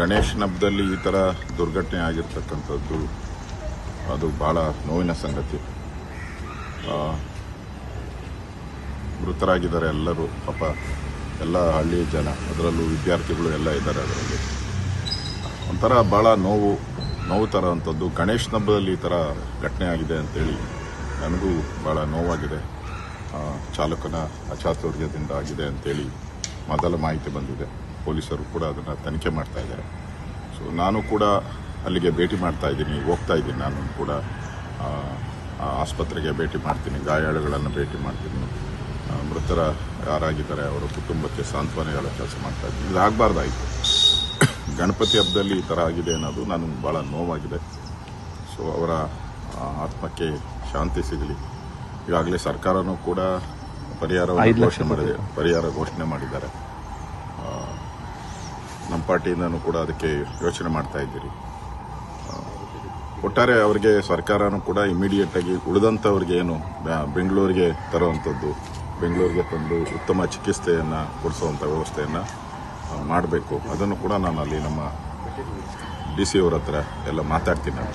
ಗಣೇಶನ ಹಬ್ಬದಲ್ಲಿ ಈ ಥರ ದುರ್ಘಟನೆ ಆಗಿರ್ತಕ್ಕಂಥದ್ದು, ಅದು ಭಾಳ ನೋವಿನ ಸಂಗತಿ. ಮೃತರಾಗಿದ್ದಾರೆ ಎಲ್ಲರೂ, ಪಾಪ ಎಲ್ಲ ಹಳ್ಳಿ ಜನ, ಅದರಲ್ಲೂ ವಿದ್ಯಾರ್ಥಿಗಳು ಎಲ್ಲ ಇದ್ದಾರೆ ಅದರಲ್ಲಿ. ಒಂಥರ ಭಾಳ ನೋವು ನೋವು ಥರ ಅಂಥದ್ದು ಗಣೇಶನ ಹಬ್ಬದಲ್ಲಿ ಈ ಥರ ಘಟನೆ ಆಗಿದೆ ಅಂತೇಳಿ ನನಗೂ ಭಾಳ ನೋವಾಗಿದೆ. ಚಾಲಕನ ಅಚಾತುರ್ಯದಿಂದ ಆಗಿದೆ ಅಂತೇಳಿ ಮೊದಲ ಮಾಹಿತಿ ಬಂದಿದೆ. ಪೊಲೀಸರು ಕೂಡ ಅದನ್ನು ತನಿಖೆ ಮಾಡ್ತಾ ಇದ್ದಾರೆ. ಸೊ ನಾನು ಕೂಡ ಅಲ್ಲಿಗೆ ಭೇಟಿ ಮಾಡ್ತಾ ಇದ್ದೀನಿ ಹೋಗ್ತಾ ಇದ್ದೀನಿ. ನಾನು ಕೂಡ ಆಸ್ಪತ್ರೆಗೆ ಭೇಟಿ ಮಾಡ್ತೀನಿ ಗಾಯಾಳುಗಳನ್ನು ಭೇಟಿ ಮಾಡ್ತೀನಿ. ಮೃತರ ಯಾರಾಗಿದ್ದಾರೆ ಅವರ ಕುಟುಂಬಕ್ಕೆ ಸಾಂತ್ವನ ಹೇಳೋ ಕೆಲಸ ಮಾಡ್ತಾ ಇದ್ದೀನಿ. ಇದು ಆಗಬಾರ್ದಾಯಿತು. ಗಣಪತಿ ಹಬ್ಬದಲ್ಲಿ ಈ ಥರ ಆಗಿದೆ ಅನ್ನೋದು ನನಗೆ ಭಾಳ ನೋವಾಗಿದೆ. ಸೊ ಅವರ ಆತ್ಮಕ್ಕೆ ಶಾಂತಿ ಸಿಗಲಿ. ಈಗಾಗಲೇ ಸರ್ಕಾರನೂ ಕೂಡ ಪರಿಹಾರ ಘೋಷಣೆ ಮಾಡಿದೆ ಪರಿಹಾರ ಘೋಷಣೆ ಮಾಡಿದ್ದಾರೆ. ನಮ್ಮ ಪಾರ್ಟಿಯಿಂದನೂ ಕೂಡ ಅದಕ್ಕೆ ಯೋಚನೆ ಮಾಡ್ತಾ ಇದ್ದೀರಿ. ಒಟ್ಟಾರೆ ಅವರಿಗೆ ಸರ್ಕಾರನೂ ಕೂಡ ಇಮಿಡಿಯೇಟ್ ಆಗಿ ಉಳಿದಂಥವ್ರಿಗೆ ಏನು ಬೆಂಗಳೂರಿಗೆ ತರುವಂಥದ್ದು, ಬೆಂಗಳೂರಿಗೆ ತಂದು ಉತ್ತಮ ಚಿಕಿತ್ಸೆಯನ್ನು ಕೊಡಿಸುವಂಥ ವ್ಯವಸ್ಥೆಯನ್ನು ಮಾಡಬೇಕು. ಅದನ್ನು ಕೂಡ ನಾನು ಅಲ್ಲಿ ನಮ್ಮ ಡಿ ಸಿ ಅವ್ರ ಹತ್ರ ಎಲ್ಲ ಮಾತಾಡ್ತೀನಿ